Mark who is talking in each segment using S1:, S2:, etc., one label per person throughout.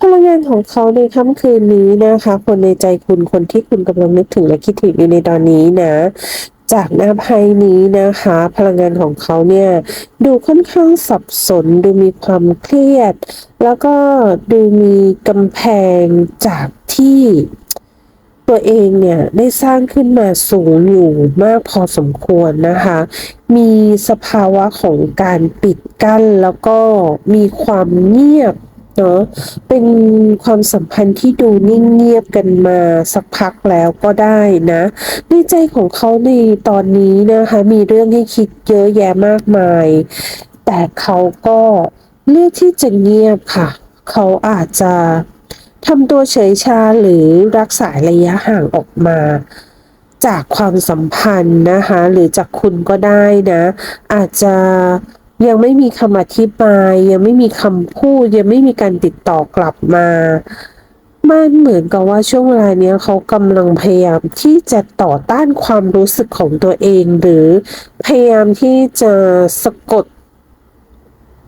S1: พลังงานของเขาในค่ำคืนนี้นะคะ คนในใจคุณคนที่คุณกำลังนึกถึงและคิดถึงอยู่ในตอนนี้นะจากหน้าไพ่นี้นะคะ พลังงานของเขาเนี่ยดูค่อนข้างสับสน ดูมีความเครียด แล้วก็ดูมีกำแพงจากที่ตัวเองเนี่ยได้สร้างขึ้นมาสูงอยู่มากพอสมควรนะคะ มีสภาวะของการปิดกั้นแล้วก็มีความเงียบ เนาะเป็นความสัมพันธ์ที่ดูนิ่งเงียบกันมาสักพักแล้วก็ได้นะในใจของเขาในตอนนี้นะคะมีเรื่องให้คิดเยอะแยะมากมาย แต่เขาก็เลือกที่จะเงียบค่ะ เขาอาจจะทำตัวเฉยชาหรือรักษาระยะห่างออกมา จากความสัมพันธ์นะคะ หรือจากคุณก็ได้นะ อาจจะ ยังไม่มีคำอธิบาย ยังไม่มีคำพูด ยังไม่มีการติดต่อกลับมา มันเหมือนกับว่าช่วงเวลาเนี้ยเขากำลังพยายามที่จะต่อต้านความรู้สึกของตัวเอง หรือพยายามที่จะสะกด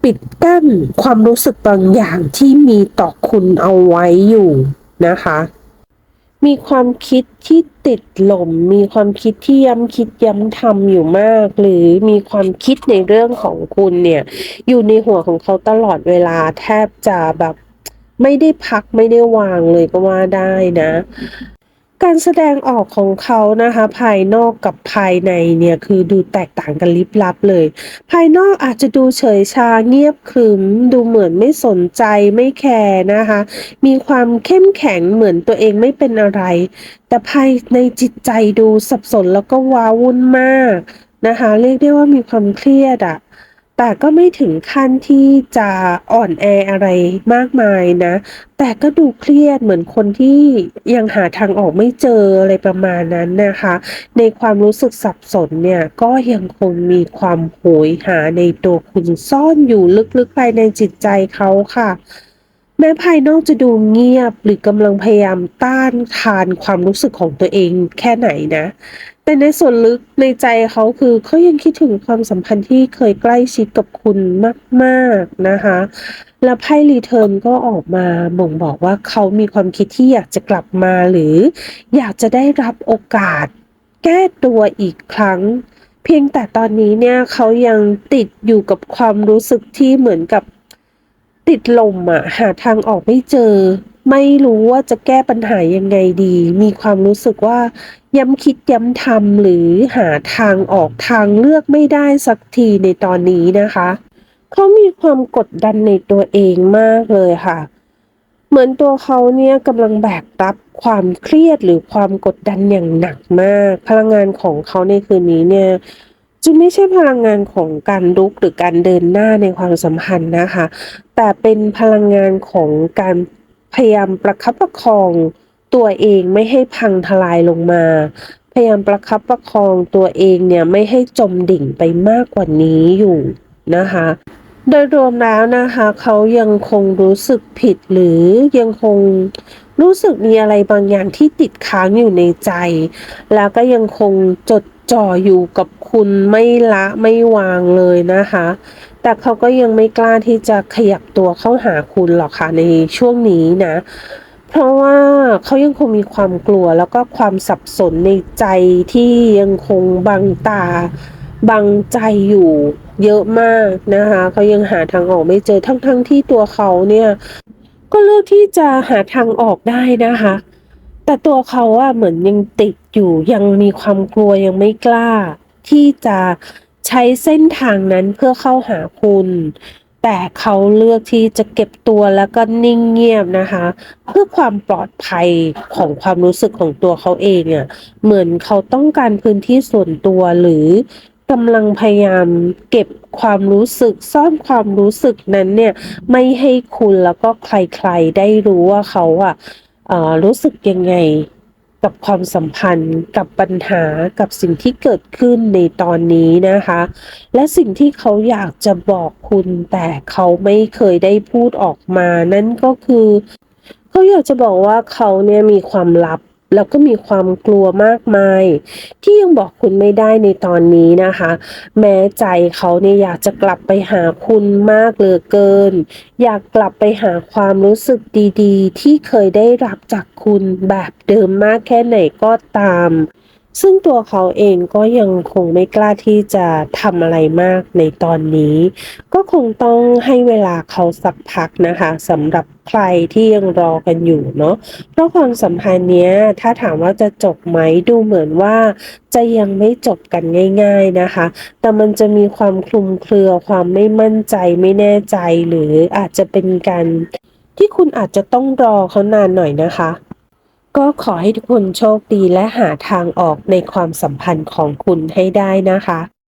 S1: ปิดกั้นความรู้สึกบางอย่างที่มีต่อคุณเอาไว้อยู่นะคะ มีความคิดที่ติดหล่ม มีความคิดที่ย้ำคิดย้ำทำอยู่มาก หรือมีความคิดในเรื่องของคุณเนี่ย อยู่ในหัวของเขาตลอดเวลาแทบจะแบบไม่ได้พักไม่ได้วางเลยก็ว่าได้นะ การแสดงออกของเขานะคะ ภายนอกกับภายในเนี่ยคือดูแตกต่างกันลิบลับเลย ภายนอกอาจจะดูเฉยชาเงียบขรึม ดูเหมือนไม่สนใจไม่แคร์นะคะ มีความเข้มแข็งเหมือนตัวเองไม่เป็นอะไร แต่ภายในจิตใจดูสับสนแล้วก็ว้าวุ่นมากนะคะ เรียกได้ว่ามีความเครียดอะ แต่ก็ไม่ถึงขั้นที่จะอ่อนแออะไรมากมายนะ แต่ก็ดูเครียดเหมือนคนที่ยังหาทางออกไม่เจออะไรประมาณนั้นนะคะ ในความรู้สึกสับสนเนี่ยก็ยังคงมีความโหยหาในตัวคุณซ่อนอยู่ลึกๆภายในจิตใจเขาค่ะ แม้ภายนอกจะดูเงียบหรือกำลังพยายามต้านทานความรู้สึกของตัวเองแค่ไหนนะ แต่ในส่วนลึกในใจเขาคือเขายังคิดถึงความสัมพันธ์ที่เคยใกล้ชิดกับคุณมากๆนะคะ แล้วไพ่รีเทิร์นก็ออกมาบ่งบอกว่าเขามีความคิดที่อยากจะกลับมาหรือ อยากจะได้รับโอกาส แก้ตัวอีกครั้ง เพียงแต่ตอนนี้เนี่ยเขายังติดอยู่กับความรู้สึกที่เหมือนกับ ติดลมอะหาทางออกไม่เจอ ไม่รู้ว่าจะแก้ปัญหายังไงดี มีความรู้สึกว่าย้ำคิดย้ำทำหรือหาทางออกทางเลือกไม่ได้สักทีในตอนนี้นะคะ เขามีความกดดันในตัวเองมากเลยค่ะ เหมือนตัวเขาเนี่ยกำลังแบกรับความเครียดหรือความกดดันอย่างหนักมาก พลังงานของเขาในคืนนี้เนี่ย จึงไม่ใช่พลังงานของการลุกหรือการเดินหน้าในความสัมพันธ์นะคะ แต่เป็นพลังงานของการพยายามประคับประคองตัวเองไม่ให้พังทลายลงมา พยายามประคับประคองตัวเองเนี่ยไม่ให้จมดิ่งไปมากกว่านี้อยู่นะคะ โดยรวมแล้วนะคะเขายังคงรู้สึกผิดหรือยังคงรู้สึกมีอะไรบางอย่างที่ติดค้างอยู่ในใจ แล้วก็ยังคงจด จ่ออยู่กับคุณไม่ละไม่วางเลยนะคะ แต่เขาก็ยังไม่กล้าที่จะขยับตัวเข้าหาคุณหรอกค่ะในช่วงนี้นะ เพราะว่าเขายังคงมีความกลัวแล้วก็ความสับสนในใจที่ยังคงบังตาบังใจอยู่เยอะมากนะคะเขายังหาทางออกไม่เจอทั้งๆทที่ตัวเขาเนี่ย ก็เลือกที่จะหาทางออกได้นะคะ แต่ตัวเขาอะเหมือนยังติดอยู่ยังมีความกลัวยังไม่กล้า ที่จะใช้เส้นทางนั้นเพื่อเข้าหาคุณ แต่เขาเลือกที่จะเก็บตัวแล้วก็นิ่งเงียบนะคะ เพื่อความปลอดภัยของความรู้สึกของตัวเขาเองอะเหมือนเขาต้องการพื้นที่ส่วนตัวหรือกำลังพยายามเก็บความรู้สึกซ่อนความรู้สึกนั้นเนี่ยไม่ให้คุณแล้วก็ใครๆได้รู้ว่าเขาอะเอ่อ รู้สึกยังไงกับความสัมพันธ์กับปัญหากับสิ่งที่เกิดขึ้นในตอนนี้นะคะ และสิ่งที่เขาอยากจะบอกคุณแต่เขาไม่เคยได้พูดออกมา นั่นก็คือ เขาอยากจะบอกว่าเขาเนี่ยมีความลับ แล้วก็มีความกลัวมากมาย ที่ยังบอกคุณไม่ได้ในตอนนี้นะคะ แม้ใจเขาเนี่ยอยากจะกลับไปหาคุณมากเหลือเกิน อยากกลับไปหาความรู้สึกดีๆ ที่เคยได้รับจากคุณแบบเดิมมากแค่ไหนก็ตาม ซึ่งตัวเขาเองก็ยังคงไม่กล้าที่จะทำอะไรมากในตอนนี้ ก็คงต้องให้เวลาเขาสักพักนะคะสำหรับใครที่ยังรอกันอยู่เนาะเพราะความสัมพันธ์เนี้ยถ้าถามว่าจะจบไหมดูเหมือนว่า จะยังไม่จบกันง่าย ๆนะคะ แต่มันจะมีความคลุมเครือความไม่มั่นใจไม่แน่ใจหรืออาจจะเป็นการที่คุณอาจจะต้องรอเขานานหน่อยนะคะ ก็ขอให้ทุกคนโชคดีและหาทางออกในความสัมพันธ์ของคุณให้ได้นะคะ